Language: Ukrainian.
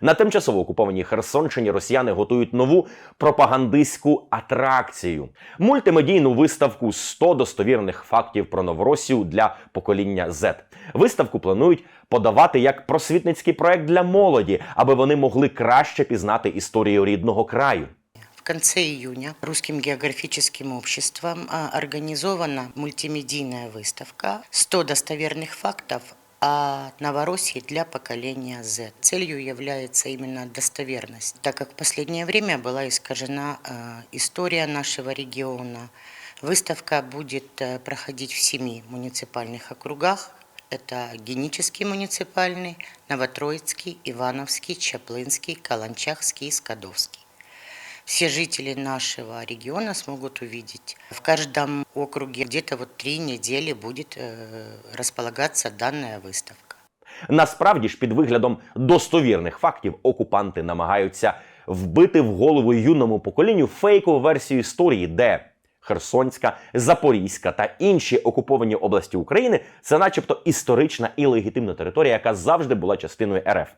На тимчасово окупованій Херсонщині росіяни готують нову пропагандистську атракцію мультимедійну виставку 100 достовірних фактів про Новоросію для покоління Z. Виставку планують подавати як просвітницький проект для молоді, аби вони могли краще пізнати історію рідного краю. В конце июня Русским географическим обществом организована мультимедийная выставка «100 достоверных фактов о Новороссии для поколения Z». Целью является именно достоверность, так как в последнее время была искажена а, история нашего региона. Выставка будет э, проходить в семи муниципальных округах. Это Генический муниципальный, Новотроицкий, Ивановский, Чаплынский, Каланчахский и Скадовский. Все жители нашего региона смогут увидеть. В каждом округе где-то вот три недели будет э, располагаться данная выставка. Насправді ж, під виглядом достовірних фактів, окупанти намагаються вбити в голову юному поколінню фейкову версію історії, де Херсонська, Запорізька та інші окуповані області України це, начебто, історична і легітимна територія, яка завжди була частиною РФ.